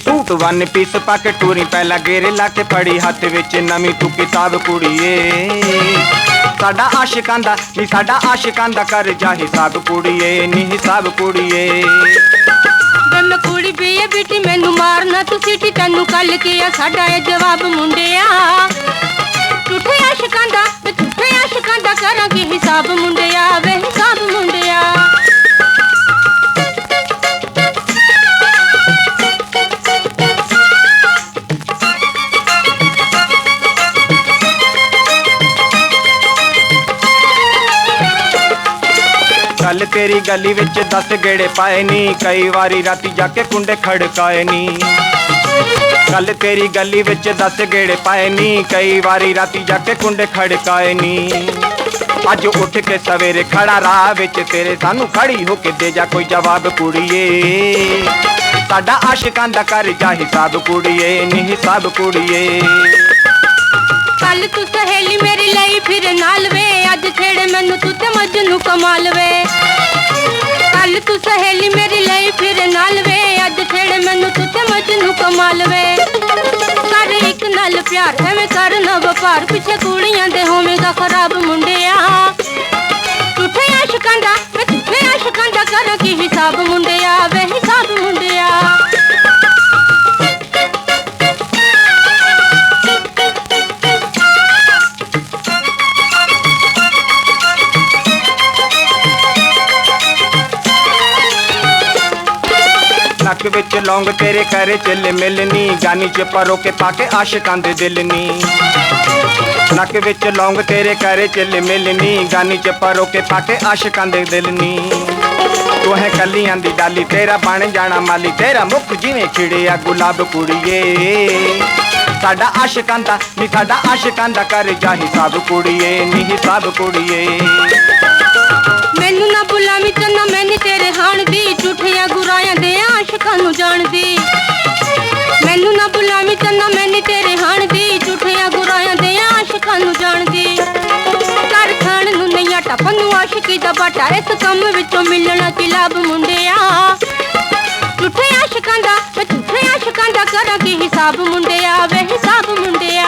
ਤੂੰ one piece ਪਾ ਕੇ ਟੂਰੀ ਪਹਿਲਾਂ ਗੇਰੇ ਲਾ ਕੇ ਫੜੀ ਹੱਥ ਵਿੱਚ ਨਵੀਂ ਤੂੰ ਕਿਤਾਬ ਕੁੜੀਏ। ਸਾਡਾ ਆਸ਼ਿਕਾਂ ਦਾ ਨੀ ਸਾਡਾ ਆਸ਼ਿਕਾਂ ਦਾ ਕਰ ਜਾ ਹਿਸਾਬ ਕੁੜੀਏ, ਨੀ ਹਿਸਾਬ ਕੁੜੀਏ। ਵੇ ਕੁੜੀ ਵੀ ਏ ਬੀਟੀ, ਮੈਨੂੰ ਮਾਰਨਾ ਤੂੰ ਸੀਟੀ, ਤੈਨੂੰ ਕੱਲ ਆ ਸਾਡਾ ਇਹ ਜਵਾਬ ਮੁੰਡਿਆ। ਝੂਠੇ ਆਸ਼ਿਕਾਂ ਦਾ ਵੇ ਝੂਠੇ ਆਸ਼ਿਕਾਂ ਦਾ ਕਰਾਂਗੇ ਹਿਸਾਬ ਮੁੰਡਿਆ। ਕੱਲ ਤੇਰੀ ਗਲੀ ਵਿੱਚ 10 ਗੇੜੇ ਪਾਏ ਨੀ, ਕਈ ਵਾਰੀ ਰਾਤੀ ਜਾ ਕੇ ਕੁੰਡੇ ਖੜਕਾਏ ਨੀ। ਕੱਲ ਤੇਰੀ ਗਲੀ ਵਿੱਚ 10 ਗੇੜੇ ਪਾਏ ਨੀ, ਕਈ ਵਾਰੀ ਰਾਤੀ ਜਾ ਕੇ ਕੁੰਡੇ ਖੜਕਾਏ ਨੀ। ਅੱਜ ਉੱਠ ਕੇ ਸਵੇਰੇ ਖੜਾ ਰਾਹ ਵਿੱਚ, ਤੇਰੇ ਸਾਨੂੰ ਖੜੀ ਹੋ ਕੇ ਦੇ ਜਾ ਕੋਈ ਜਵਾਬ ਕੁੜੀਏ। ਸਾਡਾ ਆਸ਼ਿਕਾਂ ਦਾ ਕਰ ਜਾ ਹਿਸਾਬ ਕੁੜੀਏ, ਨੀ ਹਿਸਾਬ ਕੁੜੀਏ। ਕੱਲ ਤੂੰ ਸਹੇਲੀ ਮੇਰੀ ਲਈ, ਫਿਰ ਨਾਲ ਵੇ ਮੈਨੂੰ ਤੂੰ ਤੇ ਮਜਨੂ ਕਮਾਲ ਵੇ। ਕੱਲ ਤੂੰ ਸਹੇਲੀ ਮੇਰੀ ਲਈ ਫਿਰ ਨਾਲ ਵੇ। ਅੱਜ ਛੇੜੇ ਮੈਨੂੰ ਤੂੰ ਤੇ ਮਜਨੂ ਕਮਾਲ ਵੇ। ਕਰ ਇੱਕ ਨਾਲ ਪਿਆਰ, ਐਵੇਂ ਕਰ ਨਾ ਵਪਾਰ ਪਿੱਛੇ ਕੁੜੀਆਂ ਦੇ ਹੋਵੇਗਾ ਖਰਾਬ ਮੁੰਡਿਆ। ਝੂਠੇ ਆਸ਼ਿਕਾਂ ਦਾ, ਮੈਂ ਝੂਠੇ ਆਸ਼ਿਕਾਂ ਦਾ ਕਰਾਂ ਕੀ ਹਿਸਾਬ ਮੁੰਡੇ। ਨੱਕ ਵਿੱਚ ਲੌਂਗ ਤੇਰੇ ਕਰੇ ਚੱਲੇ ਮਿਲਨੀ। ਗਾਨੀ ਚ ਪਰੋ ਕੇ ਪਾ ਕੇ ਆਸ਼ਿਕਾਂ ਦੇ ਦਿਲ ਨੀ। ਨੱਕ ਵਿੱਚ ਲੌਂਗ ਤੇਰੇ ਕਰੇ ਚੱਲੇ ਮਿਲਨੀ। ਗਾਨੀ ਚ ਪਰੋ ਕੇ ਪਾ ਕੇ ਆਸ਼ਿਕਾਂ ਦੇ ਦਿਲ ਨੀ। ਤੂੰ ਹੈ ਕੱਲੀਆਂ ਦੀ ਡਾਲੀ, ਤੇਰਾ ਬਣ ਜਾਣਾ ਮਾਲੀ। ਤੇਰਾ ਮੁੱਖ ਜਿਵੇਂ ਖਿੜਿਆ ਗੁਲਾਬ ਕੁੜੀਏ। ਸਾਡਾ ਆਸ਼ਿਕਾਂ ਦਾ, ਨੀ ਸਾਡਾ ਆਸ਼ਿਕਾਂ ਦਾ ਕਰ ਜਾ ਹਿਸਾਬ ਕੁੜੀਏ, ਨੀ ਹਿਸਾਬ ਕੁੜੀਏ। ਆਸ਼ਿਕੀ ਦਾ ਬਾਟਾ ਇਸ ਕੰਮ ਵਿੱਚੋਂ ਮਿਲਣਾ ਕੀ ਲਾਭ ਮੁੰਡਿਆ। ਝੂਠੇ ਆਸ਼ਿਕਾਂ ਦਾ, ਮੈਂ ਝੂਠੇ ਆਸ਼ਿਕਾਂ ਦਾ ਕਰਾਂ ਕੀ ਹਿਸਾਬ ਮੁੰਡਿਆ, ਵੇ ਹਿਸਾਬ ਮੁੰਡਿਆ।